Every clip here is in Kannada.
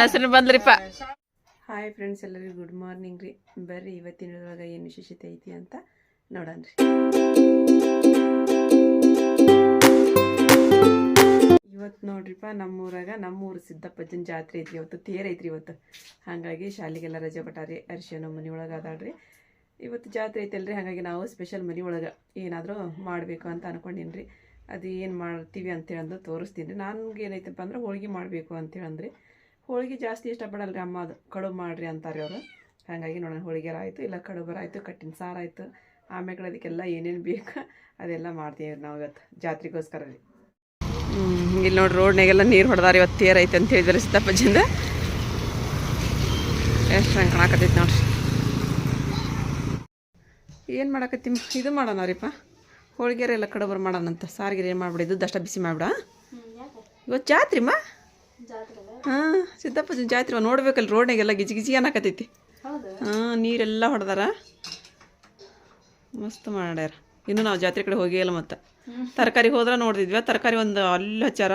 ನನ್ನ ಬಂದ್ರಿಪ್ಪ. ಹಾಯ್ ಫ್ರೆಂಡ್ಸ್ ಎಲ್ಲರಿಗೂ ಗುಡ್ ಮಾರ್ನಿಂಗ್ ರೀ. ಬರ್ರಿ ಇವತ್ತಿನೊಳಗೆ ಏನು ವಿಶೇಷತೆ ಐತಿ ಅಂತ ನೋಡೋಣ್ರಿ ಇವತ್ತು ನೋಡ್ರಿಪ್ಪ, ನಮ್ಮೂರಾಗ ನಮ್ಮೂರು ಸಿದ್ದಪ್ಪಜ್ಜನ ಜಾತ್ರೆ ಐತ್ರಿ. ಇವತ್ತು ತೇರ್ ಐತ್ರಿ ಇವತ್ತು. ಹಾಗಾಗಿ ಶಾಲೆಗೆಲ್ಲ ರಜೆ ಬಟ್ಟಾರಿ ಅರಿಶಿನ ಮನೆ ಒಳಗೆ ಅದಾಳ್ರಿ. ಇವತ್ತು ಜಾತ್ರೆ ಐತಲ್ರಿ, ಹಾಗಾಗಿ ನಾವು ಸ್ಪೆಷಲ್ ಮನೆ ಒಳಗೆ ಏನಾದರೂ ಮಾಡಬೇಕು ಅಂತ ಅನ್ಕೊಂಡಿನ್ರಿ. ರೀ ಅದು ಏನು ಮಾಡ್ತೀವಿ ಅಂತೇಳಿ ಅಂದು ತೋರಿಸ್ತೀನಿ ರೀ. ನನಗೆ ಏನೈತಪ್ಪ ಅಂದ್ರೆ ಹೋಳಿಗೆ ಮಾಡಬೇಕು ಅಂತೇಳಿ ಹೋಳಿಗೆ ಜಾಸ್ತಿ ಇಷ್ಟಪಡಲ್ಲ ರೀ ಅಮ್ಮ ಅದು. ಕಡುಬು ಮಾಡಿರಿ ಅಂತಾರೆ ಅವರು. ಹಾಗಾಗಿ ನೋಡೋಣ ಹೋಳಿಗೆ ಆಯಿತು ಇಲ್ಲ ಕಡುಬರ ಆಯಿತು ಕಟ್ಟಿನ ಸಾರು ಆಯಿತು. ಆಮೇಲೆ ಅದಕ್ಕೆಲ್ಲ ಏನೇನು ಬೇಕು ಅದೆಲ್ಲ ಮಾಡ್ತೀವಿ ನಾವು ಇವತ್ತು ಜಾತ್ರೆಗೋಸ್ಕರ ರೀ. ಇಲ್ಲಿ ನೋಡಿ ರೋಡ್ನಾಗೆಲ್ಲ ನೀರು ಹೊಡೆದಾರ ಇವತ್ತು ತೇರ್ ಐತೆ ಅಂತ ಹೇಳಿದ್ರೆ ಸಿದ್ದಪ್ಪಜ್ಜಿಂದ ಎಷ್ಟು ಹಂಗೆ ಕಾಣಕತ್ತೈತೆ ನೋಡ್ರಿ. ಏನು ಮಾಡಕತ್ತಿ ಇದು ಮಾಡೋಣ ರೀಪ್ಪ ಹೋಳಿಗೆರೆ ಎಲ್ಲ ಕಡುಬರು ಮಾಡೋಣಂತ. ಸಾರಿಗೆ ಏನು ಮಾಡ್ಬಿಡಿದ್ದು ದಷ್ಟ ಬಿಸಿ ಮಾಡಿಬಿಡ? ಇವತ್ತು ಜಾತ್ರಿಮ್ಮ ಹಾಂ ಸಿದ್ದಪ್ಪಜ್ಜನ ಜಾತ್ರೆ ನೋಡ್ಬೇಕಲ್ಲ ರೋಡ್ನಾಗೆಲ್ಲ ಗಿಜಿ ಗಿಜಿ ಅನ್ನಕತ್ತೈತಿ ಹಾಂ ನೀರೆಲ್ಲ ಹೊಡೆದಾರ. ಮಸ್ತ್ ಮಾಡ್ಯಾರ. ಇನ್ನು ನಾವು ಜಾತ್ರೆ ಕಡೆ ಹೋಗಿ ಇಲ್ಲ ಮತ್ತೆ. ತರಕಾರಿ ಹೋದ್ರೆ ನೋಡಿದ್ವಿ ತರಕಾರಿ ಒಂದು ಅಲ್ಲಿ ಹಚ್ಚಾರ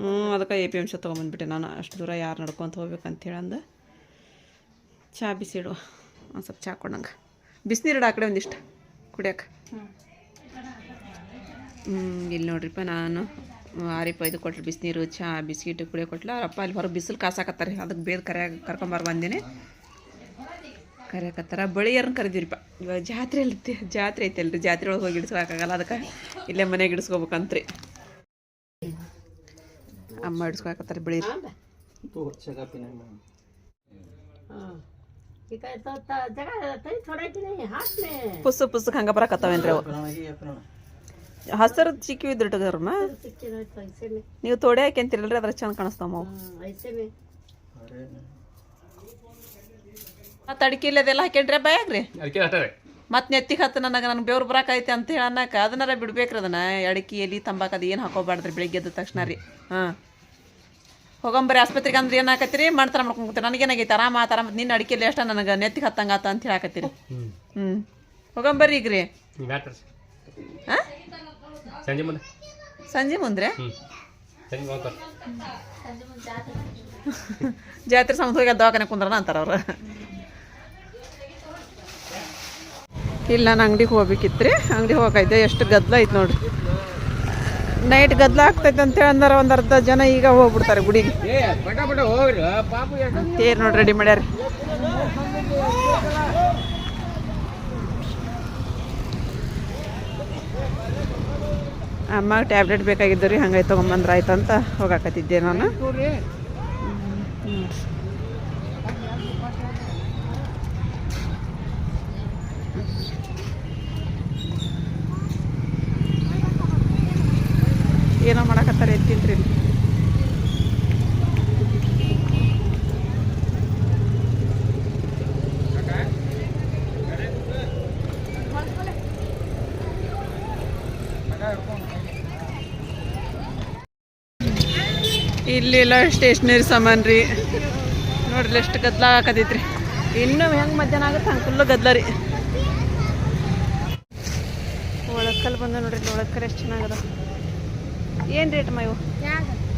ಹ್ಞೂ ಅದಕ್ಕೆ ಎ ಪಿ ಎಂ ಸಿ ತೊಗೊಂಬಂದ್ಬಿಟ್ಟೆ ನಾನು. ಅಷ್ಟು ದೂರ ಯಾರು ನಡ್ಕೊಂತ ಹೋಗ್ಬೇಕಂತ ಹೇಳಂದು. ಚಹಾ ಬಿಸಿಡುವ ಒಂದು ಸ್ವಲ್ಪ ಚಹಾ ಕೊಡಂಗೆ ಬಿಸಿನೀರಿಡ ಆ ಕಡೆ ಒಂದಿಷ್ಟು. ಕುಡಿಯೋಕೆ. ಹ್ಞೂ ಇಲ್ಲಿ ನೋಡ್ರಿಪ್ಪ ನಾನು. ಆರಿಪ ಇದು ಕೊಟ್ರಿ ಬಿಸಿನೀರು ಚಹಾ ಬಿಸ್ಕಿಟ್ ಕುಡಿಯೋ ಕೊಟ್ಲ. ಅಪ್ಪ ಅಲ್ಲಿ ಹೊರಗೆ ಬಿಸಿಲು ಕಾಸಾಕತ್ತಾರೆ ಅದಕ್ಕೆ ಬೇದ ಕರೆ ಕರ್ಕೊಂಬಾರ ಬಂದೇನೆ. ಕರೆಯಕತ್ತಾರ. ಬಳಿಯರ್ನ ಕರೆದಿರಿಪ್ಪ ಇವಾಗ ಜಾತ್ರೆ ಅಲ್ಲಿ ಜಾತ್ರೆ ಐತಲ್ರಿ. ಜಾತ್ರೆ ಒಳಗೆ ಹೋಗಿ ಇಡ್ಸ್ಕೊಳಕ್ಕಾಗಲ್ಲ. ಅದಕ್ಕೆ ಇಲ್ಲೇ ಮನೆಗೆ ಇಡಿಸ್ಕೋಬೇಕಂತ್ರಿ. ಅಮ್ಮ ಇಡ್ಸ್ಕೊಳಕತ್ತಾರೆ ಬಳಿ ಪುಸ್ತಕ ಪುಸ್ತಕ ಹಂಗೆ ಬರಕತ್ತಾವೇನ್ರಿ ಅವು? ಹಸಿರು ಚಿಕ್ಕಿ ಇದ್ರಿಟ್ಟಗರ್ಮ ನೀವು ತೋಡೆ ಹಾಕ್ಯಂತಿರಲ್ರಿ ಅದ್ರ ಚಂದ ಕಾಣಿಸ್ತಾವ ಅವು ಮತ್ತೆ ಅಡಿಕೆ ಅದೆಲ್ಲ ಹಾಕ್ಯಂಡ್ರೆ ಬಾಯಾಗ್ರಿ ಮತ್ತೆ ನೆತ್ತಿಗೆ ಹತ್ತು ನನಗೆ ನನಗೆ ಬೆವ್ರು ಬರಾಕೈತೆ ಅಂತ ಹೇಳಿ ಅನ್ನಕ್ಕೆ ಅದನ್ನಾರ ಬಿಡ್ಬೇಕ್ರಿ ಅದನ್ನ. ಅಡಿಕೆ ಎಲಿ ತಂಬಾಕು ಅದು ಏನು ಹಾಕೋಬಾರ್ದ್ರಿ ಬೆಳಿಗ್ಗೆ ಎದ್ದ ತಕ್ಷಣ ರೀ. ಹಾಂ. ಹೋಗಂಬರಿ ಆಸ್ಪತ್ರೆಗೆ ಅಂದ್ರೆ ಏನು ಹಾಕತ್ತೀರಿ ಮಾಡ್ತಾರ ಮಾಡ್ಕೊಂಡ್ರಿ ನನಗೇನಾಗೈತೆ? ಆರಾಮ ಆತ ಮತ್ತೆ ನಿನ್ನ ಅಡಿಕೆಲಿ ಎಷ್ಟ ನನಗೆ ನೆತ್ತಿಗೆ ಹತ್ತಂಗಾತ ಅಂತ ಹೇಳಿ ಹಾಕತ್ತೀರಿ ಹ್ಞೂ ಹೋಗಂಬರಿ ಈಗ ರೀ ಹಾಂ ಸಂಜೆ ಮುಂದೆ. ಸಂಜೆ ಮುಂದ್ರೆ ಹ್ಞೂ ಸಂಜೆ ಹೋಗ್ತಾರೆ ಜಾತ್ರೆ ಸಮುದ್ರಕ್ಕೆ ದವಾಖಾನೆ ಕುಂದ್ರನ ಅಂತಾರ ಅವ್ರು. ಇಲ್ಲ ನಾನು ಅಂಗಡಿಗೆ ಹೋಗ್ಬೇಕಿತ್ತು ರೀ ಅಂಗಡಿಗೆ ಹೋಗೈತೆ ಎಷ್ಟು ಗದ್ದಲ ಐತೆ ನೋಡ್ರಿ. ನೈಟ್ ಗದ್ದಲ ಆಗ್ತೈತೆ ಅಂತೇಳಿ ಅಂದ್ರೆ ಒಂದು ಅರ್ಧ ಜನ ಈಗ ಹೋಗ್ಬಿಡ್ತಾರೆ ಗುಡಿಗೆ. ತೇರ್ ನೋಡಿ ರೆಡಿ ಮಾಡ್ಯಾರ ಅಮ್ಮ ಟ್ಯಾಬ್ಲೆಟ್ ಬೇಕಾಗಿದ್ದು ರೀ ಹಂಗಾಗಿ ತೊಗೊಂಬಂದ್ರೆ ಆಯ್ತು ಅಂತ ಹೋಗಾಕತ್ತಿದ್ದೆ ನಾನು ಏನೋ ಮಾಡಕತ್ತಾರೆ ಎತ್ತಿಂತ್ರಿ ಇಲ್ಲಿ ಇಲ್ಲೆಲ್ಲ ಸ್ಟೇಷ್ನರಿ ಸಾಮಾನು ರೀ. ನೋಡ್ರಿ ಎಷ್ಟು ಗದ್ಲ ಹಾಕತೈತ್ರಿ ಇನ್ನೂ ಹೆಂಗೆ ಮಧ್ಯಾಹ್ನ ಆಗುತ್ತೆ ಹಂಗೆ ಫುಲ್ಲು ಗದ್ದಲ ರೀ. ಒಳಕಲ್ ಬಂದ ನೋಡ್ರಿ ಒಳಕಲ್ ಎಷ್ಟು ಚೆನ್ನಾಗದ ಏನು ಮಾ ಇವು?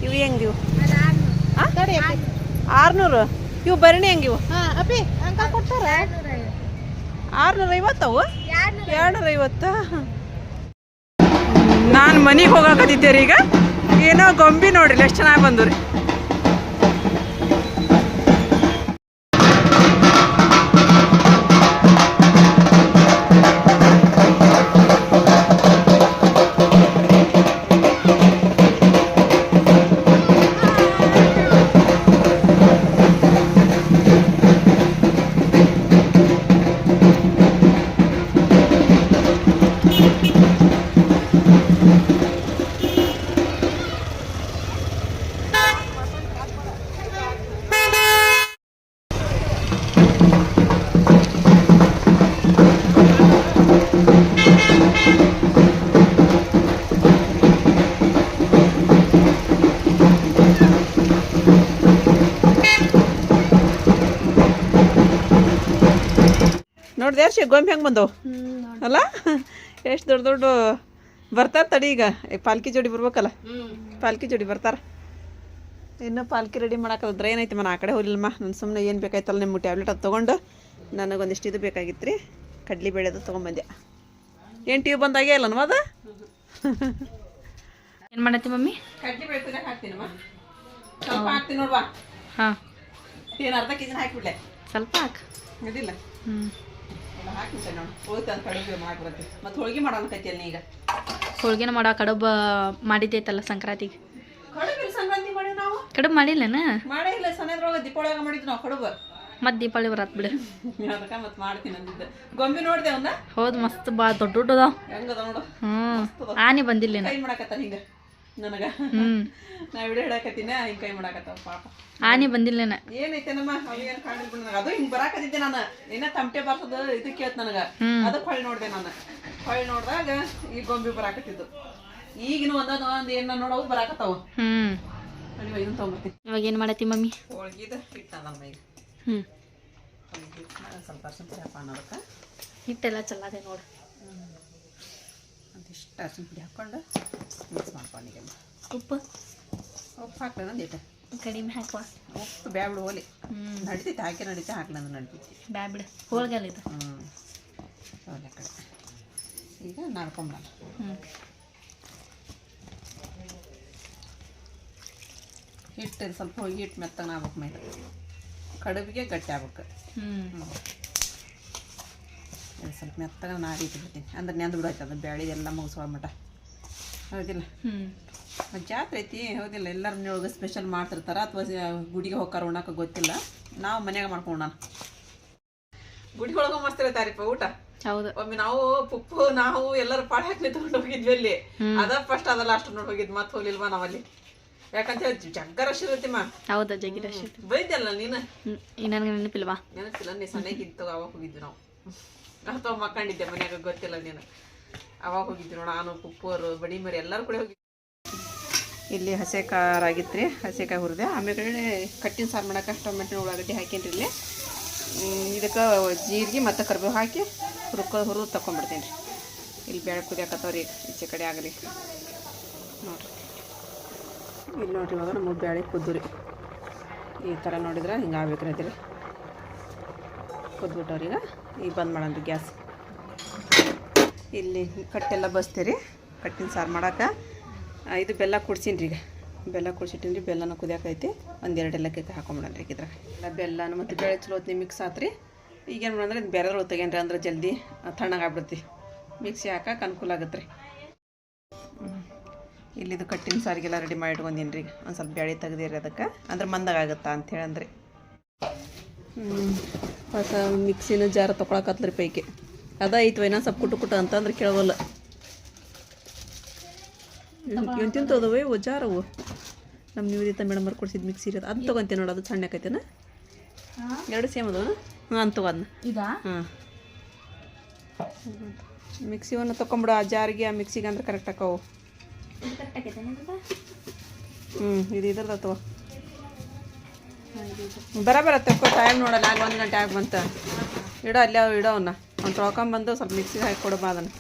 ಇವು ಹೆಂಗೆ ಇವು? ಆರ್ನೂರು? ಇವು ಭರಣಿ ಹೆಂಗೆ ಇವು? ಆರ್ನೂರ ಐವತ್ತವು ಎರಡ್ನೂರ ಐವತ್ತ. ನಾನು ಮನೆಗೆ ಹೋಗಾಕತ್ತಿದ್ದೆ ರೀ ಈಗ. ಏನೋ ಗೊಂಬಿ ನೋಡ್ರಿ ಎಷ್ಟು ಚೆನ್ನಾಗಿ ಬಂದು ರೀ ನೋಡ್ದೆ ಯಾರು ಗೊಂಬೆ ಹೆಂಗೆ ಬಂದವು? ಅಲ್ಲ? ಎಷ್ಟು ದೊಡ್ಡ ದೊಡ್ಡ ಬರ್ತಾರೆ ತಡಿ ಈಗ. ಪಾಲ್ಕಿ ಜೋಡಿ ಬರ್ಬೇಕಲ್ಲ? ಪಾಲ್ಕಿ ಜೋಡಿ ಬರ್ತಾರ? ಇನ್ನು ಪಾಲ್ಕಿ ರೆಡಿ ಮಾಡಾಕದ್ರ ಏನೈತಿ ಮನ? ಆ ಕಡೆ ಹೋಗ್ಲಿಲ್ಲಮ್ಮ. ನಾನು ಸುಮ್ಮನೆ ಏನು ಬೇಕಾಯ್ತಲ್ಲ ನಿಮ್ಮ ಟ್ಯಾಬ್ಲೆಟ್ ಅದು ತೊಗೊಂಡು ನನಗೊಂದಿಷ್ಟು ಇದು ಬೇಕಾಗಿತ್ತು ರೀ ಕಡ್ಲಿ ಬೇಳೆದು ತೊಗೊಂಬಂದೆ. ಏನು ಟಿ ಬಂದಾಗೆ ಬಂದಾಗೇ ಇಲ್ಲನವ ಅದು? ಏನು ಮಾಡತ್ತಿ ಮಮ್ಮಿ? ಕಡ್ಲಿ ಬೇಳೆ ಕುದಿಯಕ್ಕೆ ಹಾಕ್ತೀನಮ್ಮ ಸ್ವಲ್ಪ ಹಾಕ್ತೀನಿ ನೋಡ್ವಾ. ಹಾಂ. ಏನು ಅರ್ಧ ಕೆ ಜಿನ ಹಾಕಿಬಿಡ್ಲೆ. ಸ್ವಲ್ಪ ಹಾಕು. ಇದಿಲ್ಲ ಹ್ಞೂ ಅಂತ ಕಡುಬು ಮತ್ತು ಹೋಳಿಗೆ ಮಾಡೋಣ ಈಗ ಹೋಳ್ಗೆನ ಮಾಡೋ ಕಡುಬು ಮಾಡಿದ್ದೈತಲ್ಲ ಸಂಕ್ರಾಂತಿಗೆ. ಕಡುಬು ಸಂಕ್ರಾಂತಿ ಮಾಡಿ ನಾವು? ಕಡುಬು ಮಾಡಿಲ್ಲನ? ಮಾಡೇ ಇಲ್ಲ ಸಣ್ಣದ್ರೊಳಗೆ ದೀಪಾವಳಿಯಾಗ ಮಾಡಿದ್ವಿ ನಾವು ಕಡುಬು. ಮತ್ತು ದೀಪಾವಳಿ ಬರತ್ ಬಿಡು. ಅದಕ್ಕೆ ಮತ್ತೆ ಮಾಡ್ತೀನಿ ಅಂದಿದ್ದೆ. ಗೊಂಬೆ ನೋಡಿದೆ ಹೌದು ಮಸ್ತ್ ಬಾ ದೊಡ್ಡ ದೊಡ್ಡದ ಹೆಂಗದ ನೋಡು. ಹ್ಞೂ ಆನೆ ಬಂದಿಲ್ಲ ಕೈ ಮಾಡಾಕತ್ತಾರ ಹಿಂಗ. ನನಗ? ನಾ ವಿಡಿಯೋ ಹಿಡಾಕತ್ತೀನಿ ಹಿಂಗ್ ಕೈ ಮಾಡಾಕತ್ತಾವ ಪಾಪ. ಆನೆ ಬಂದಿಲ್ಲನ ಏನೈತೆ ನಮ್ಮ? ಅವೇನು ಕಾಣಿಲ್ ಬಿಡ ನನಗ. ಅದು ಹಿಂಗ್ ಬರಾಕತ್ತಿದ್ದೆ ನಾನು. ಏನ ತಮಟೆ ಬರ್ತದ ಇದು ಕೇಳ್ತ ನನಗ. ಅದಕ್ಕೆ ಹೊಳ್ಳಿ ನೋಡ್ದೆ ನಾನು. ಹೊಳ್ಳಿ ನೋಡ್ದಾಗ ಈ ಗೊಂಬೆ ಬರಾಕತ್ತಿದ್ದು. ಈಗಿನ ಒಂದೊಂದು ಒಂದ್ ಏನ ನೋಡವು ಬರಾಕತ್ತಾವ. ಇದನ್ನ ತಗೊಂಬರ್ತೀನಿ. ಇವಾಗ ಏನು ಮಾಡತ್ತಿ ಮಮ್ಮಿ? ಹೋಳ್ಗಿದ ಹಿಟ್ಟು ನಮ್ಮ ಈಗ ಹ್ಮ್. ಸ್ವಲ್ಪ ಸ್ವಲ್ಪ ಹಾಕೋಣ ಅದಕ್ಕೆ. ಹಿಟ್ಟೆಲ್ಲ ಚಲ್ಲಾದೆ ನೋಡು. ಒಂದಿಷ್ಟು ಅರ್ಶಿನ ಪುಡಿ ಹಾಕ್ಕೊಂಡು ಮಿಕ್ಸ್ ಮಾಡ್ಕೊಂಡಿಗೆ ಉಪ್ಪು? ಉಪ್ಪು ಹಾಕ್ಲದ ಒಂದಿಟ್ಟು ಕಡಿಮೆ ಹಾಕುವ. ಉಪ್ಪು ಬ್ಯಾಬಿಡು ಹೋಲಿ. ಹ್ಞೂ ನಡಿತೈತೆ ಹಾಕಿ ನಡೀತಾ ಹಾಕ್ಲಂದ್ರೆ ನಡಿತೈತಿ ಬ್ಯಾಬಿಡು ಬಿಡು ಹೋಳ್ಗೆಲ್ಲ ಇದು. ಹ್ಞೂ ಒಳ್ಳೆ ಕಡೆ. ಈಗ ನಾಡ್ಕೊಂಬಲ್ಲ ಹ್ಞೂ ಹಿಟ್ಟು ಸ್ವಲ್ಪ ಹೋಗಿ ಹಿಟ್ಟು ಮೆತ್ತಗೆ ಆಗ್ಬೇಕು ಮೇಲೆ ಕಡುಬಿಗೆ ಗಟ್ಟಿ ಆಗ್ಬೇಕು. ಹ್ಞೂ ಹ್ಞೂ ಸ್ವಲ್ಪ ಮೆತ್ತಗೆ ನಾಡಿ ಇಟ್ಬಿಡ್ತೀನಿ ಅಂದ್ರೆ ನೆಂದು ಬಿಡೋಯ್ತು ಅದು ಬ್ಯಾಳಿ ಎಲ್ಲ ಮುಗಿಸೋ ಮಟ ಹೌದಿಲ್ಲ? ಹ್ಞೂ ಜಾತ್ರೆ ಐತಿ ಹೌದಿಲ್ಲ? ಎಲ್ಲರ ಮನೆಯೊಳಗೆ ಸ್ಪೆಷಲ್ ಮಾಡ್ತಿರ್ತಾರ ಅಥವಾ ಗುಡಿಗೆ ಹೋಗಾರ ಉಣ್ಣಕ್ಕೆ ಗೊತ್ತಿಲ್ಲ. ನಾವು ಮನ್ಯಾಗ ಮಾಡ್ಕೊಂಡು ಗುಡಿ ಒಳಗ ಒಳಗೆ ಮಸ್ತ್ ಇರ್ತಾರಿಪ್ಪ ಊಟ? ಹೌದು. ಒಮ್ಮೆ ನಾವು ಪುಪ್ಪು ನಾವು ಎಲ್ಲರೂ ಪಾಳೆ ಹಾಕ್ಲಿ ತಗೊಂಡು ಹೋಗಿದ್ವಿ ಅಲ್ಲಿ. ಅದ ಫಸ್ಟ್ ಅದ ಲಾಸ್ಟ್ ನೋಡಿ ಹೋಗಿದ್ ಮತ್ತೆ ಹೋಗ್ಲಿಲ್ವಾ ನಾವಲ್ಲಿ ಯಾಕಂತ ಹೇಳಿ ಜಗ್ಗ ರಶ್ ಇರತ್ತಿಮ್ಮ ಹೌದಾ ರಶ್ ಬೈದಲ್ಲ ನೀನು? ನನಗೆ ನೆನಪಿಲ್ವಾ? ನೆನಪಿಲ್ಲ ನೀ ಸಣ್ಣಗಿತ್ತು ಅವಾಗ ಹೋಗಿದ್ವಿ ನಾವು. ಅಥವಾ ಮಕ್ಕಂಡಿದ್ದೆ ಮನ್ಯಾಗ ಗೊತ್ತಿಲ್ಲ ನೀನು. ಅವಾಗ ಹೋಗಿದ್ವಿ ನೋಡ ನಾನು ಪುಪ್ಪರು ಬಡಿ ಮರಿ ಎಲ್ಲರೂ ಕೂಡ ಹೋಗಿದ್ದೆ ಇಲ್ಲಿ ಹಸೆ ಆಗಿತ್ತು ರೀ ಹಸೆ ಕಾಯಿ ಹುರಿದೆ. ಆಮೇಲೆ ಕಟ್ಟಿನ ಸಾರು ಮಾಡಕ್ಕೆ ಟೊಮೆಟೊ ಉಳ್ಳಾಗಡ್ಡಿ ಹಾಕೀನಿ ಇಲ್ಲಿ. ಇದಕ್ಕೆ ಜೀರಿಗೆ ಮತ್ತು ಕರ್ಬೇವು ಹಾಕಿ ಹುರ್ಕೊ ಹುರಿದು ತಗೊಂಡ್ಬಿಡ್ತೀನಿ ರೀ. ಇಲ್ಲಿ ಬೇಳೆ ಕುದಿಯಾಕತ್ತವ್ರಿ, ಈಚೆ ಕಡೆ ಆಗಲಿ. ನೋಡಿರಿ. ಇಲ್ಲಿ ನೋಡ್ರಿ ಇವಾಗ ನಮ್ಮ ಬೇಳೆ ಕುದ್ದು ರೀ. ಈ ಥರ ನೋಡಿದ್ರೆ ಹಿಂಗೆ ಆಗ್ಬೇಕು ರೀ ಕುದ್ಬಿಟ್ಟವ್ರಿ ಈಗ ಬಂದ್ ಮಾಡೋಣ ಗ್ಯಾಸ್. ಇಲ್ಲಿ ಕಟ್ಟೆಲ್ಲ ಬಸ್ತೀರಿ. ಕಟ್ಟಿನ ಸಾರು ಮಾಡಕ್ಕೆ ಆ, ಇದು ಬೆಲ್ಲ ಕುಡ್ಸೀನಿ ಈಗ. ಬೆಲ್ಲ ಕುಡ್ಸಿಟ್ಟಿನಿ ರೀ ಬೆಲ್ಲನ ಕುದಿಯಾಕೈತಿ. ಒಂದೆರಡು ಎಲ್ಲಕ್ಕೆ ಹಾಕೊಂಬಿಡೋಣ ರೀ ಇದ್ರಾಗ ಎಲ್ಲ ಬೆಲ್ಲನ ಮತ್ತು ಬೆಳೆ ಚಲೋ ಹೊತ್ತಿನ ಮಿಕ್ಸ್ ಆತ್ರಿ. ಈಗೇನು ಮಾಡಂದ್ರೆ ಇದು ಬೇರೆದ್ರೊಳಗೆ ತೆಗೇನ್ರಿ ಅಂದ್ರೆ ಜಲ್ದಿ ತಣ್ಣಗಾಗ್ಬಿಡ್ತಿ ಮಿಕ್ಸಿ ಹಾಕಕ್ಕೆ ಅನುಕೂಲ ಆಗುತ್ತೆ ರೀ. ಇಲ್ಲಿದು ಕಟ್ಟಿನ ಸಾರಿಗೆಲ್ಲ ರೆಡಿ ಮಾಡಿ ಇಟ್ಕೊಂಡೀನಿ ರೀ ಒಂದು ಸ್ವಲ್ಪ ಬೆಳೆ ತೆಗ್ದಿರಿ ಅದಕ್ಕೆ. ಅಂದ್ರೆ ಮಂದಾಗುತ್ತಾ ಅಂತ ಅಂದ್ರೆ ಹೊಸ ಮಿಕ್ಸಿನ ಜಾರ ರೀ ಪೈಕಿ. ಅದ ಐತ್ವ ಇನ್ನೊಂದು ಸ್ವಲ್ಪ ಕುಟು ಕುಟ ಅಂತಂದ್ರೆ ಕೇಳವಲ್ಲ. ಏನು ತಿಂತದವು ಇವು ಜಾರವು ನಮ್ಮ ನಿವೇದಿತ ಮೇಡಮ್ ಅವ್ರು ಕೊಡ್ಸಿದ್ದು ಮಿಕ್ಸಿ ಇರೋದು ಅದು ತೊಗೊಂತೀನಿ ನೋಡಿ ಅದು ಸಣ್ಣ ಆಕೈತೆನ ಎರಡು ಸೇಮ್ ಅದಾವ ಹಾಂ ಅಂತ ಇದಾ? ಹಾಂ. ಮಿಕ್ಸಿವನ್ನು ತೊಗೊಂಬಿಡು ಆ ಜಾರಿಗೆ ಆ ಮಿಕ್ಸಿಗೆ ಅಂದ್ರೆ ಕರೆಕ್ಟ್ ಆಗೈತೆ ಹ್ಞೂ ಇದು ಇದ್ರದ್ದು ಅಥವಾ ಬರಬರ ತಕ್ಕೋ ಟೈಮ್ ನೋಡಲ್ಲ ಆಗ ಒಂದು ಗಂಟೆ ಆಗಿ ಬಂತ. ಇಡೋ ಅಲ್ಲೇ ಅವು ಇಡೋ ಅವನ್ನ ಅವ್ನು ತೊಳ್ಕೊಂಬಂದು ಸ್ವಲ್ಪ ಮಿಕ್ಸಿಗೆ ಹಾಕಿ ಕೊಡಬ ಅದನ್ನು.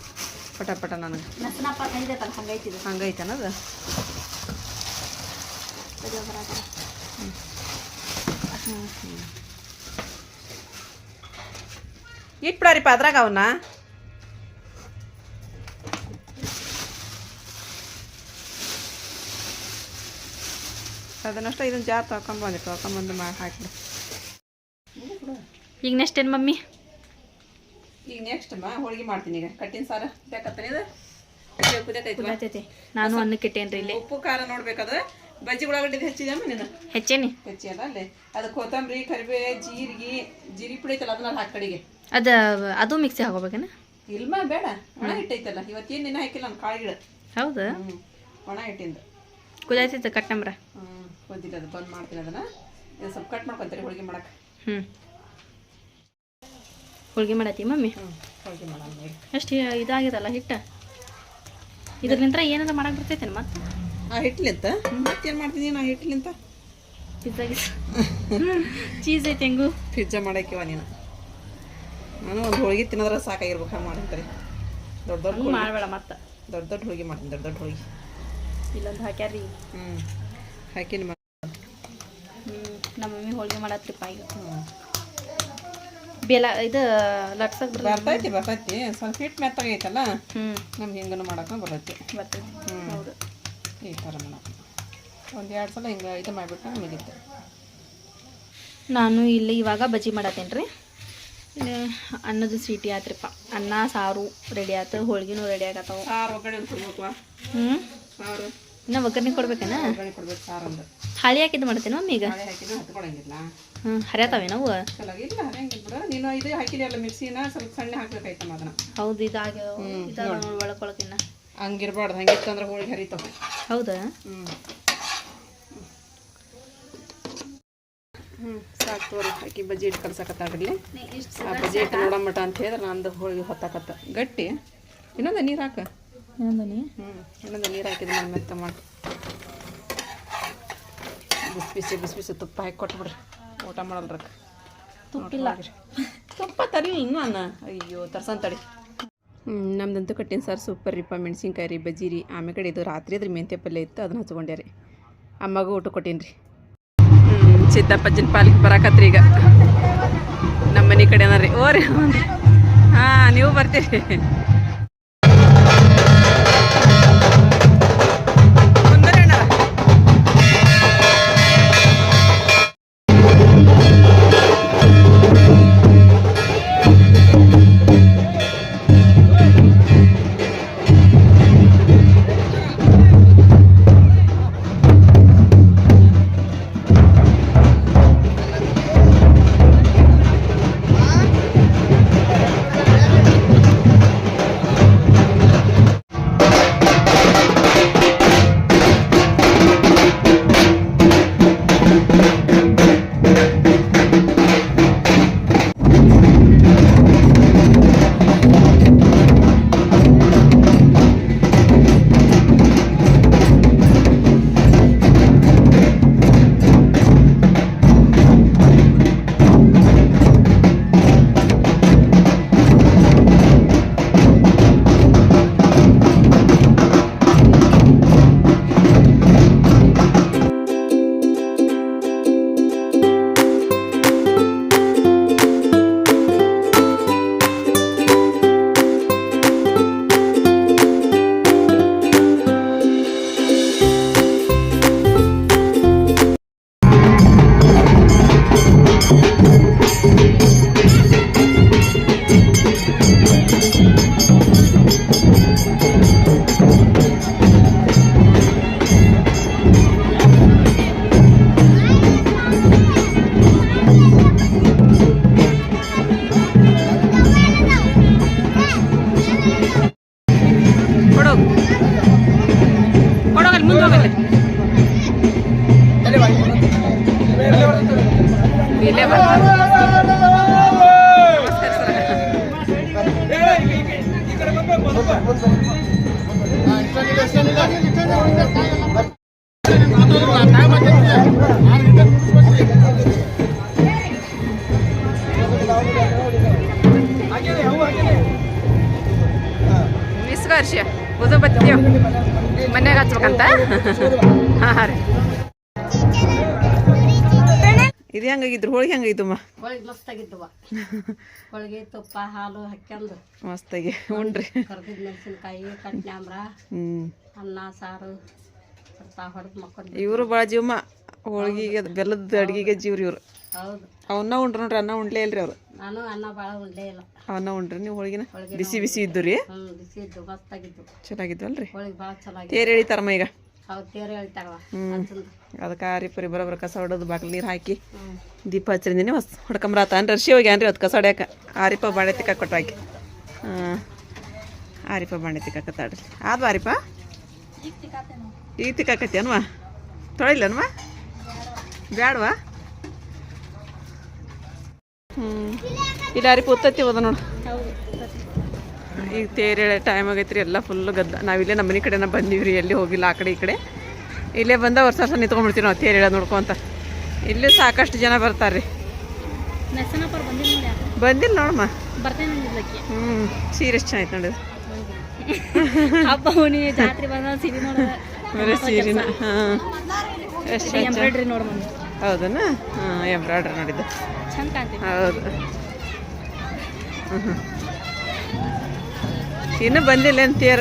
ಪಟ ಪಟ ನನಗೆ. ಹಂಗೈತನದು ಇಟ್ಬಿಡಾರಿಪ್ಪ ಅದ್ರಾಗ ಅವನ್ನ ಅದನ್ನಷ್ಟ ಇದನ್ನ ಜಾರ್ ತೊಳ್ಕೊಂಬಂದೆ ತೊಳ್ಕೊಂಬಂದು ಮಾಡಿ ಹಾಕಿಬಿಡು ಈಗ ನೆಕ್ಸ್ಟ್ ಏನು ಮಮ್ಮಿ? ಈಗ ನೆಕ್ಸ್ಟ್ ಮಾ ಹೋಳಿಗೆ ಮಾಡ್ತೀನಿ ಈಗ. ಕಟ್ಟಿನ ಸಾರು ಬೇಕತ್ತಾನೆ ಇದು? ಕುದಿಯಕೈತಿ ಕುದಿತೈತಿ ನಾನು ಅನ್ನಕ್ಕೆ ಇಟ್ಟೇನ್ರಿ ಇಲ್ಲಿ. ಉಪ್ಪು ಖಾರ ನೋಡ್ಬೇಕಾದ್ರೆ? ಬಜ್ಜಿ ಉಳ್ಳಾಗಡ್ಡಿ ಹೆಚ್ಚಿದಮ್ಮ ನೀನು? ಹೆಚ್ಚೇನಿ. ಹೆಚ್ಚಿಯಲ್ಲ ಅಲ್ಲೇ? ಅದು ಕೊತ್ತಂಬರಿ ಕರಿಬೇ ಜೀರಿಗೆ ಜೀರಿಗೆ ಪುಡಿ ಐತಲ್ಲ ಅದನ್ನ ಹಾಕಿ ಕಡೆಗೆ. ಅದು ಅದು ಮಿಕ್ಸಿ ಹಾಕೋಬೇಕೇನ? ಇಲ್ಮ ಬೇಡ. ಒಣ ಹಿಟ್ಟೈತಲ್ಲ ಇವತ್ತೇನು ನಿನ್ನ ಹಾಕಿಲ್ಲ ನಾನು ಕಾಳಿಗಿಡ ಹೌದಾ? ಹ್ಞೂ ಒಣ ಹಿಟ್ಟಿಂದ. ಕುದಿಯತೈತೆ ಕಟ್ಟಂಬ್ರ. ಹ್ಞೂ ಗೊತ್ತಿಲ್ಲ ಅದು ಬಂದ್ ಮಾಡ್ತೀನಿ ಅದನ್ನ. ಇದು ಸ್ವಲ್ಪ ಕಟ್ ಮಾಡ್ಕೊತೀರಿ ಹೋಳಿಗೆ ಮಾಡಕ್ಕೆ ಹ್ಞೂ ಹೋಳ್ಗೆ ಮಾಡತ್ತಿ ಮಮ್ಮಿ? ಹ್ಞೂ ಹೋಳಿಗೆ ಮಾಡೋಣ ಎಷ್ಟು ಇದಾಗಿದಲ್ಲ ಹಿಟ್ಟು? ಇದ್ರಲಿಂತ್ರ ಏನಾರ ಮಾಡಕ್ ಬರ್ತೈತೇನು ಮತ್ತೆ? ಆ ಹಿಟ್ಲಿಂತ? ಮತ್ತೇನು ಮಾಡ್ತೀನಿ ನಾ ಹಿಟ್ಲಿಂತ? ಪಿಜ್ಜಾ ಚೀಸ್ ಐತೆ ಹೆಂಗು? ಪಿಜ್ಜಾ ಮಾಡಕ್ಕಿವ ನೀನು. ನಾನು ಒಂದು ಹೋಳಿಗೆ ತಿನ್ನೋದ್ರ ಸಾಕಾಗಿರ್ಬೇಕು ಹಂಗೆ ಮಾಡಿರ್ತಾರೆ ದೊಡ್ಡ ದೊಡ್ಡ ಮಾಡಬೇಡ ಮತ್ತೆ. ದೊಡ್ಡ ದೊಡ್ಡ ಹೋಳಿಗೆ ಮಾಡ್ತೀನಿ ದೊಡ್ಡ ದೊಡ್ಡ ಹೋಳಿಗೆ. ಇಲ್ಲೊಂದು ಹಾಕ್ಯಾರಿ ಹ್ಞೂ ಹಾಕಿನಿ ಹೋಳಿಗೆ ಮಾಡತ್ರಿಪ್ಪ ಈಗ. ಬೆಲ್ಲ ಇದು ಲಟ್ಸಕ್ ಬರ್ತದೆ. ಬರ್ತೈತಿ ಬರ್ತೈತಿ. ಸ್ವಲ್ಪ ಹಿಟ್ಟು ಮೆತ್ತಗೈತಲ್ಲ ಹ್ಞೂ ನಮ್ಗೆ ಹಿಂಗನು ಮಾಡಕ್ಕೆ ಬರ್ತೈತಿ. ಬರ್ತೈತಿ ಹೌದು. ಈ ಥರ ಮಾಡಕ್ಕೆ ಒಂದು ಎರಡು ಸಲ ಹಿಂಗೆ ಇದು ಮಾಡಿಬಿಟ್ಟು ಮುಗೀತು. ನಾನು ಇಲ್ಲಿ ಇವಾಗ ಬಜ್ಜಿ ಮಾಡತ್ತೇನೆ ರೀ ಅನ್ನದ ಸೀಟಿ ಆತ್ರಿಪ್ಪ ಅನ್ನ ಸಾರು ರೆಡಿ ಆತು ಹೋಳ್ಗಿನೂ ರೆಡಿ ಆಗತ್ತವು. ಹ್ಞೂ ಸಾರು? ಇನ್ನು ಒಗ್ಗರಣೆ ಕೊಡ್ಬೇಕೇನ? ಒಗ್ಗರಣೆ ಕೊಡ್ಬೇಕು ಸಾರು ಒಂದು ಹಾಳಿ ಹಾಕಿದ್ ಮಾಡ್ತೇನೆ ಮಮ್ಮಿ ಈಗ ಹಳೆ ಹಾಕಿದ್ರೆ ಹತ್ಕೊಳಂಗಿಲ್ಲ. ಹ್ಞೂ ಹರಿಯತಾವೆ ನಾವು ಚಲೋ ಇಲ್ಲ ಹರಿಯಂಗಿಲ್ಲ ಬಿಡು ನೀನು ಇದು ಹಾಕಿದೆಯಲ್ಲ ಮಿಕ್ಸಿನ? ಸ್ವಲ್ಪ ಸಣ್ಣ ಹಾಕ್ಬೇಕಾಯ್ತಮ್ಮ ಅದನ್ನ. ಹೌದು ಇದಾಗ ಇದಾಗ ಒಳಕೊಳಕಿನ್ನ ಹಂಗಿರ್ಬಾರ್ದು. ಹಂಗಿತ್ತಂದ್ರ ಹೋಳಿಗೆ ಹರಿತಾವ. ಹೌದಾ? ಹ್ಞೂ ಹ್ಞೂ ಸಾಕು ತೋರಿ ಹಾಕಿ ಬಜ್ಜಿ ಇಟ್ಟು ಕಲ್ಸಕತ್ತಾಗಲಿ ಆ ಬಜ್ಜಿ ಇಟ್ಟು ನೋಡಮ್ಮಟ ಅಂತ ಹೇಳಿದ್ರೆ ನಂದು ಹೋಳಿಗೆ ಹೊತ್ತಾಕತ್ತ. ಗಟ್ಟಿ? ಇನ್ನೊಂದು ನೀರು ಹಾಕ. ಹ್ಞೂ ಇನ್ನೊಂದು ನೀರು ಹಾಕಿದ್ರೆ ನಾನು ಮೆತ್ತ ಮಾಡಿ. ಬಿಸಿ ಬಿಸಿ ಬಿಸಿ ಬಿಸಿ ತುಪ್ಪ ಹಾಕಿ ಕೊಟ್ಬಿಡ್ರಿ. ಊಟ ಮಾಡಲ್ರಕ್ಕ ತುಪ್ಪಿಲ್ಲ. ತುಪ್ಪ ತರಲಿ ಇನ್ನು ಅನ್ನ. ಅಯ್ಯೋ ತರ್ಸನ್ ತಡಿ. ಹ್ಞೂ ನಮ್ದಂತೂ ಕಟ್ಟಿನ ಸಾರು ಸೂಪರ್ ರೀಪ್ಪ ಮೆಣಸಿನ್ಕಾಯಿ ರೀ ಬಜ್ಜಿ ರೀ. ಆಮೇಲೆ ಕಡೆ ಇದು ರಾತ್ರಿ ಅದ್ರ ಮೆಂತ್ಯ ಪಲ್ಯ ಇತ್ತು ಅದನ್ನ ಹಚ್ಕೊಂಡೆ ರೀ. ಅಮ್ಮಗೂ ಊಟ ಕೊಟ್ಟೀನಿ ರೀ ಹ್ಞೂ ಸಿದ್ದಪ್ಪಜ್ಜನ ಪಾಲಿಗೆ ಬರಾಕತ್ರಿ ಈಗ. ನಮ್ಮ ಮನೆ ಕಡೆನ ರೀ ಓ ರೀ. ಹಾಂ ನೀವು ಬರ್ತೀರಿ. ಇಸ್ಕೋ ವರ್ಷ ಉದು ಬತ್ತೀವಿ ಮನ್ಯಾಗ ಹಚ್ಬೇಕಂತ ಹಾಂ ರೀ. ಇದು ಹೆಂಗಾಗಿದ್ರು ಹೋಳಿಗೆ ಹೆಂಗಾಗಿದ್ದಮ್ಮ ಹೋಳಿಗೆ ಮಸ್ತಾಗಿದ್ದವ ಹೋಳಿಗೆ ತುಪ್ಪ ಹಾಲು ಹಾಕ್ಯಂದು ಮಸ್ತಾಗಿ. ಉಂಡ್ರಿ. ಕರ್ದಿದ್ ಮೆಣಸಿನ್ಕಾಯಿ ಕಟ್ನ್ಯಾಂಬ್ರ ಅನ್ನ ಸಾರು ಹೊಡೆದು ಮಕ್ಕಳು ಇವರು ಭಾಳ ಜೀವಮ್ಮ ಹೋಳಿಗೆಗೆ ಬೆಲ್ಲದ ಅಡುಗೆಗೆ ಜೀವ್ರಿ ಇವ್ರು. ಹೌದು. ಅವನ್ನ ಉಂಡ್ರಿ ನೋಡ್ರಿ ಅನ್ನ ಉಂಡ್ಲೇ ಇಲ್ರಿ ಅವ್ರು. ನಾನು ಅನ್ನ ಭಾಳ ಉಂಡೇ ಇಲ್ಲ. ಅವನ್ನ ಉಂಡ್ರಿ ನೀವು ಹೋಳಿಗೆನ? ಬಿಸಿ ಬಿಸಿ ಇದ್ದು ರೀ ಬಿಸಿ ಇದ್ದು ಮಸ್ತಾಗಿದ್ದು ಚೆನ್ನಾಗಿದ್ವಲ್ರಿ. ಹೋಳಿಗೆ ಭಾಳ ಚೆನ್ನಾಗಿ ತೇರು ಎಳಿತಾರಮ್ಮ ಈಗ? ಅದಕ್ಕೆ ಆರಿ ಪರಿ ಬರೋಬ್ರ ಕಸ ಹೊಡೋದು ಬಾಗಿಲು ನೀರು ಹಾಕಿ ದೀಪ ಹಚ್ಚಿರಿಂದಿನಿ ಹೊಸ್ ಹೊಡ್ಕೊಂಬರಾತ ರಶಿ ಹೋಗ್ಯಾನ್ರಿ ಅದು ಕಸ ಹೊಡ್ಯಾಕ. ಆರಿಪ ಬಾಣೆ ತಿಕ್ಕ ಕೊಟ್ಟಾಕಿ ಹಾಂ. ಆರಿಪ ಬಾಣೆ ತಿಕ್ಕಾಕತ್ತಾಡ್ರಿ ಆದ್ವಾ ಆರಿಪ ಈಗ ತಿಕ್ಕಾಕತಿ ಅನ್ವಾ ತೊಳಿಲ್ಲನ್ವಾ? ಬ್ಯಾಡ್ವಾ? ಹ್ಞೂ ಇಲ್ಲ ಆರಿಪ ಉತ್ತತ್ತಿ ಹೋದ ನೋಡು. ಈಗ ತೇರೇಳೆ ಟೈಮ್ ಆಗೈತ್ರಿ ಎಲ್ಲ ಫುಲ್ಲು ಗದ್ದ. ನಾವಿಲ್ಲೇ ನಮ್ಮ ಮನೆ ಕಡೆನ ಬಂದೀವಿ ರೀ ಎಲ್ಲಿ ಹೋಗಿಲ್ಲ ಆ ಕಡೆ ಈ ಕಡೆ. ಇಲ್ಲೇ ಬಂದ ವರ್ಷ ವರ್ಷ ನಿಂತ್ಕೊಂಡ್ಬಿಡ್ತೀವಿ ನಾವು ತೇರೇಳ ನೋಡ್ಕೊಂತ. ಇಲ್ಲಿ ಸಾಕಷ್ಟು ಜನ ಬರ್ತಾರೆ ರೀ. ಬಂದಿಲ್ಲ ನೋಡಮ್ಮ. ಹ್ಞೂ ಸೀರೆ ಎಷ್ಟು ಚೆನ್ನಾಗಿತ್ತು ನೋಡಿದ್ರು ಬರೀ ಸೀರೆನ ಹಾಂ. ಎಷ್ಟು ಹೌದನ? ಹಾಂ ಎಂಬ್ರಾಯ್ಡ್ರಿ ನೋಡಿದ್ದು. ಹೌದು. ಹ್ಞೂ ಹ್ಮ್. ಇನ್ನೂ ಬಂದಿಲ್ಲ ಅಂತೀರ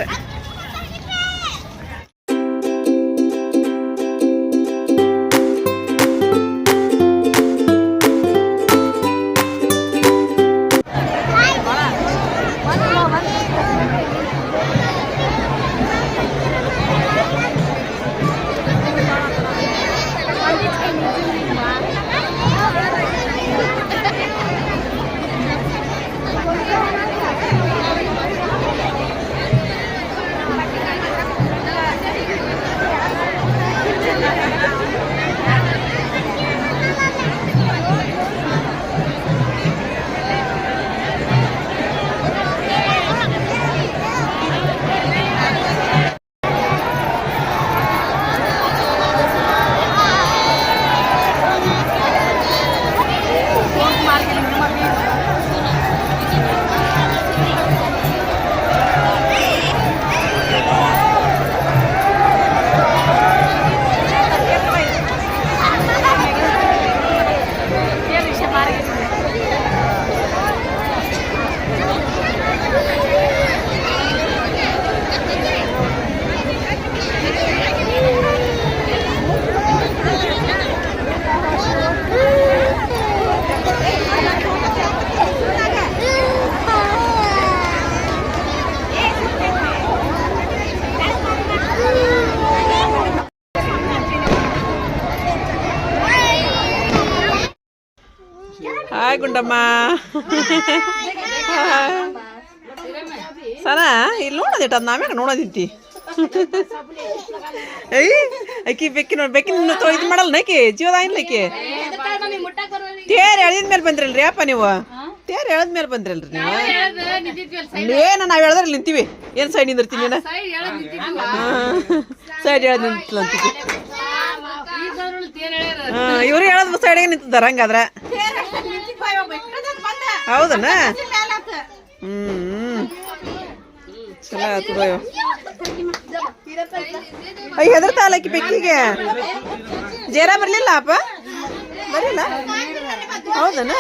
ಹಾಯ್ ಸರ ಸನ ಇಲ್ಲಿ ನೋಡೋದಿಟ್ಟ ಅದು ನಾವ್ಯಾಕೆ ನೋಡೋದಿತ್ತಿ ಏಯ್ ಅಕ್ಕಿ ಬೆಕ್ಕಿ ನೋಡಿ ಬೆಕ್ಕಿನ ಇದು ಮಾಡಲ್ಲ ನಕ್ಕಿ ಜೀವದ ಆಯ್ಲಕ್ಕಿ ತೇರ್ ಎಳೆದ ಮೇಲೆ ಬಂದ್ರಲ್ರಿ ಅಪ್ಪ ನೀವು? ತೇರ್ ಎಳದ್ಮೇಲೆ ಮೇಲೆ ಬಂದ್ರಲ್ರಿ ನೀವು? ಏನ ನಾವು ಎಳೆದ್ರೆ ನಿಂತೀವಿ. ಏನು ಸೈಡ್ ನಿಂದಿರ್ತೀನಿ ನಾನು? ಸೈಡ್ ಎಳೆದ್ ನಿಂತಿಲ್ಲ ಅಂತೀವಿ ಇವ್ರು ಹೇಳೋದು ಸೈಡಿಗೆ ನಿಂತಿದ್ದಾರೆ ಹಂಗಾದ್ರೆ. ಹೌದನ? ಹ್ಮ್ ಚಲೋ ಆತು ಅಯ್ಯ. ಹೆದರ್ತಾಳ ಆಕಿ ಬೆಕ್ಕಿಗೆ. ಜೇರ ಬರ್ಲಿಲ್ಲ ಅಪ್ಪ? ಬರಲಿಲ್ಲ? ಹೌದನ?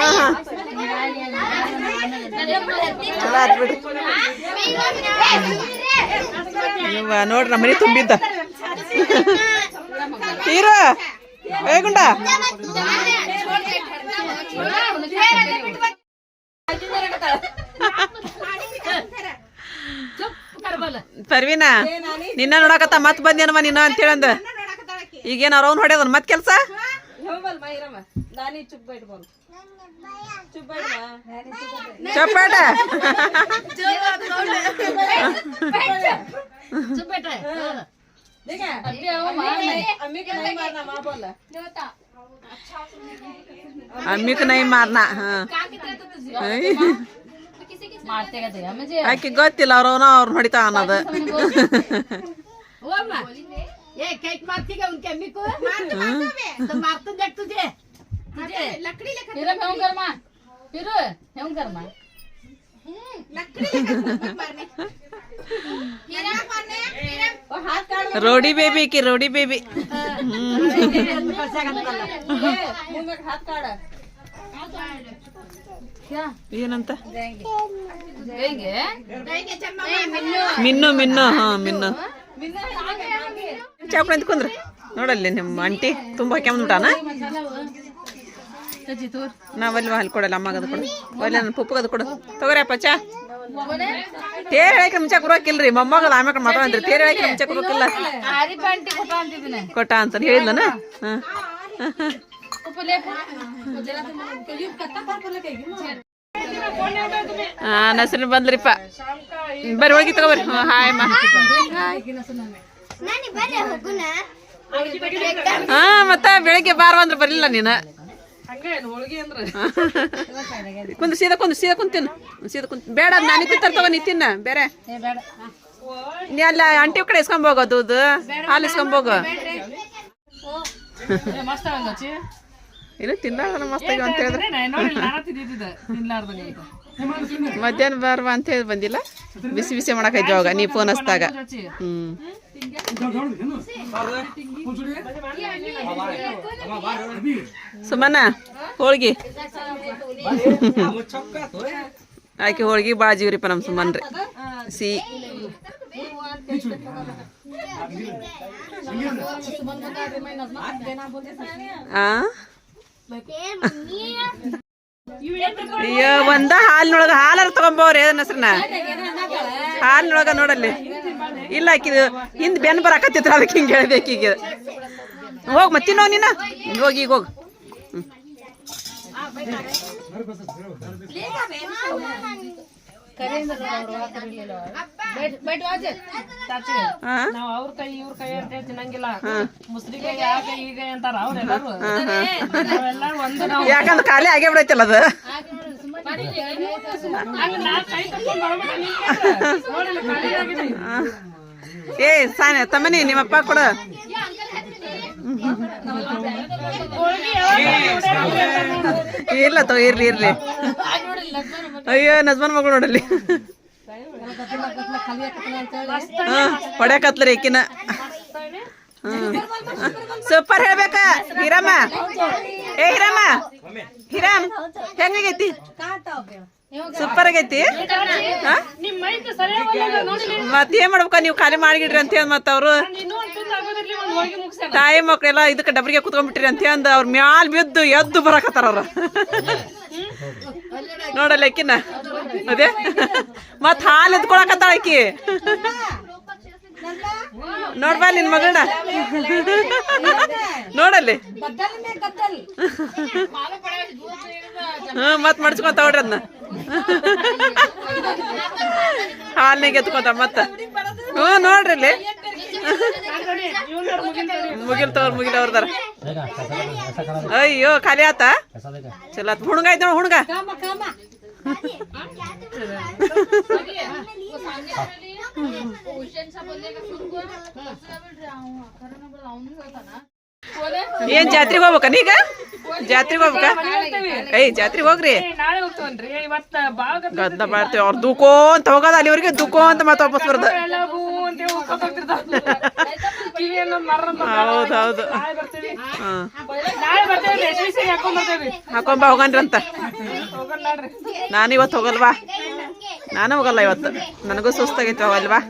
ಹಾ ಹಾ. ಚಲೋ ಆತ್ ಬಿಡು. ಇವ್ವ ನೋಡ್ರಿ ನಮ್ಮ ಮನೆ ತುಂಬಿದ್ದ. ಹೀರೋ ಏ ಗುಂಡ. ಪರ್ವಿನ ನಿನ್ನ ನೋಡಕತ್ತ ಮತ್ ಬಂದೇನವ ನಿನ್ನ ಅಂತೇಳಂದ ಈಗೇನ ಅವ್ರವ್ನ ಹೊಡ್ಯದನ್ ಮತ್ ಕೆಲ್ಸ ಚಪ್ಪಾಟ अम्मी को नहीं मारना हाँ ಆಕಿ ಗೊತ್ತಿಲ್ಲ ಅವ್ರವನ ಅವ್ರ ಹೊಡಿತಾ ಅನ್ನೋದು ये ರೋಡಿ ಬೇಬಿ ಈಕಿ ರೋಡಿ ಬೇಬಿ. ಏನಂತ? ಮಿನ್ನು ಮಿನ್ನು, ಹಾ, ಮಿನ್ನು. ಚಾಪಡ ಅಂತ್ಕೊಂಡ್ರಿ ನೋಡಲ್ಲಿ ನಿಮ್ಮ ಆಂಟಿ ತುಂಬಾ ಕೆಮ್ಮುಟಾನ ನಾವಲ್ಲಿ ಹಾಲು ಕೊಡಲ್ಲ ಅಮ್ಮಗದು ಕೊಡು. ಒಳ್ಳೆ ನನ್ನ ಪುಪ್ಪಗದು ಕೊಡು. ತಗೋರಿ ಅಪ್ಪ ಚಾ. ತೇರ್ ಹೇಳಕ್ಕೆ ಮುಂಚೆ ಕುರೋಕಿಲ್ರಿ ಮೊಮ್ಮಗದ ಆಮ್ಯಾಕ ಮಾತಾಡಂದ್ರಿ ತೇರ್ ಹೇಳಕ್ಕೆ ಮುಂಚೆ ಕುರೋಕಿಲ್ಲ ಕೊಟ್ಟ ಅಂತ ಹೇಳಿದ್ಲನ ಹಾ. ನಸರಿನ ಬಂದ್ರಿಪ್ಪ. ಬರ್ರಿ ಹೋಗಿ ತಗೋಬರ್ರಿ. ಹ್ಞೂ ಹಾಯ್ ಮಾ ಹಾ ಮತ್ತ ಬೆಳಿಗ್ಗೆ ಬಾರ ಬಂದ್ರೆ ಬರ್ಲಿಲ್ಲ ನೀನು? ಕುಂದ್ರ ಸೀದಾ ಕುಂದ್ರ ಸೀದಾ ಕುಂತಿನ ಸೀದಾ ಕುಂತ ಬೇಡ ನಾನೇ ತಿಂತಾರ ತಗೋ ನೀ ತಿನ್ನ ಬೇರೆ. ನೀ ಅಲ್ಲ ಅಂಟಿ ಕಡೆ ಇಸ್ಕೊಂಬೋಗ ದೂದು ಹಾಲು ಇಸ್ಕೊಂಬೋಗ ಏನು ತಿನ್ನ ಮಸ್ತ್ ಆಗ್ಯಾವ ಅಂತ ಹೇಳಿದ್ರೆ. ಮಧ್ಯಾಹ್ನ ಬರುವ ಅಂತ ಹೇಳಿ ಬಂದಿಲ್ಲ. ಬಿಸಿ ಬಿಸಿ ಮಾಡಕ್ ಇದ್ವಾಗ ನೀ ಫೋನ್ ಹಚ್ಚಿದಾಗ. ಹ್ಮ್. ಸುಮನ ಹೋಳ್ಗಿ. ಆಕೆ ಹೋಳ್ಗಿ ಭಾಳ ಜೀವ್ರಿಪ್ಪ ನಮ್ಮ ಸುಮನ್ರಿ. ಸಿ. ಆ? ಅಯ್ಯೋ, ಒಂದ ಹಾಲಿನೊಳಗ ಹಾಲಾರ ತಗೊಂಬವ್ರಿ, ಅದನ್ನ ಹೆಸ್ರನ್ನ? ಹಾಲಿನೊಳಗ ನೋಡಲ್ಲಿ. ಇಲ್ಲ ಆಕಿದು ಹಿಂದ್ ಬೆನ್ ಬರಾಕತ್ತಿತ್ರ, ಅದಕ್ಕೆ ಹಿಂಗೆ ಈಗ. ಹೋಗ್ ಮತ್ತಿನೋ ನೀನ? ಹೋಗಿ ಈಗ ಹೋಗ್. ಹಾ ನಾವ್ ಅವ್ರ ಕೈ ಇವ್ರ ಕೈ ಅಂತ ಹೇಳಿ ತಿನ್ನಂಗಿಲ್ಲ ಮುಸ್ರಿ ಕೈ ಆ ಕೈ ಈ ಕೈ ಅಂತಾರ ಅವ್ರೆಲ್ಲರೂ ನಾವೆಲ್ಲ ಒಂದು ನಾವು. ಯಾಕಂದ್ರೆ ಖಾಲಿ ಆಗೇ ಬಿಡೈತಲ್ಲ ಅದು? ಏ ಸಾನೆ ತಮ್ಮನಿ ನಿಮ್ಮಪ್ಪ ಕೊಡ. ಇಲ್ಲ ತಗೋ ಇರ್ಲಿ ಇರ್ಲಿ. ಅಯ್ಯೋ ನಜ್ಮನ್ ಮಗಳು ನೋಡಲ್ಲಿ. ಹಾ ಹೊಡ್ಯಾಕತ್ಲರಿ ಈಕಿನ. ಹ್ಮ್ ಸೂಪರ್ ಹೇಳ್ಬೇಕ. ಹಿರಮ್ಮ. ಏ ಹಿರಮ್ಮ. ಹಿರಾಮ್ ಹೆಂಗಾಗೈತಿ ಸೂಪರ್ ಆಗೈತಿ? ಮತ್ ಏನ್ ಮಾಡ್ಬೇಕ ನೀವು ಖಾಲಿ ಮಾಡಿಗಿಡ್ರಿ ಅಂತ ಹೇಳಿ ಮತ್ತ ಅವ್ರು. ತಾಯಿ ಮಕ್ಳೆಲ್ಲ ಇದಕ್ಕೆ ಡಬ್ರಿಗೆ ಕುತ್ಕೊಂಡ್ಬಿಟ್ರಿ ಅಂತ ಅಂದ ಅವ್ರ ಮ್ಯಾಲ್ ಬಿದ್ದು ಎದ್ದು ಬರಕತ್ತಾರ ಅವ್ರ. ನೋಡಲ್ಲ ಆಕಿನ ಅದೇ? ಮತ್ ಹಾಲು ಎದ್ಕೊಳಕತ್ತಾಳ ಆಕಿ. ನೋಡ್ಬಾ ನಿನ್ ಮಗಳನ್ನ. ನೋಡಲ್ಲಿ. ಹ್ಮ್ ಮತ್ ಮಡ್ಸ್ಕೊಂತ ಹೊಡ್ರಿ ಅದನ್ನ ಹಾಲ್ನಾಗ ಎತ್ಕೊಂತ ಮತ್ತ. ಹ್ಮ್ ನೋಡ್ರಿ ಇಲ್ಲಿ. ಮುಗಿಲ್ ತವ್ರ ಮುಗಿಲ್ ಅವ್ರದಾರ ಅಯ್ಯೋ ಖಾಲಿ ಆತ. ಚಲೋ ಆತ್. ಹುಣ್ಗ ಐತ್ ನೋಡ್ ಹುಣ್ಗ ಏನ್ ಜಾತ್ರೆಗೆ ಹೋಗ್ಬೇಕ ನೀಗ? ಜಾತ್ರೆಗೆ ಹೋಗ್ಬೇಕ? ಏಯ್, ಜಾತ್ರೆಗೆ ಹೋಗ್ರಿ. ಅಂತ ಗದ್ದ ಮಾಡ್ತೇವೆ, ಅವ್ರು ದುಕೋಂತ ಹೋಗೋದ, ಅಲ್ಲಿವರೆಗೆ ದುಕೋಂತ ಮತ್ತೆ ವಾಪಸ್ ಬರ್ದ. ಮರ ಬರ್ತೀವಿ ಸೀರೆ ಹಾಕೊಂಡ್ ಬರ್ತೇವಿ ಹಾಕೊಂಬ ಹೋಗನ್ರಂತ ನಾನು ಇವತ್ತು ಹೋಗಲ್ವಾ? ನಾನು ಹೋಗಲ್ಲ ಇವತ್ತು. ನನಗೂ ಸುಸ್ತಾಗಿತ್ತು ಹೋಗಲ್ವಾ?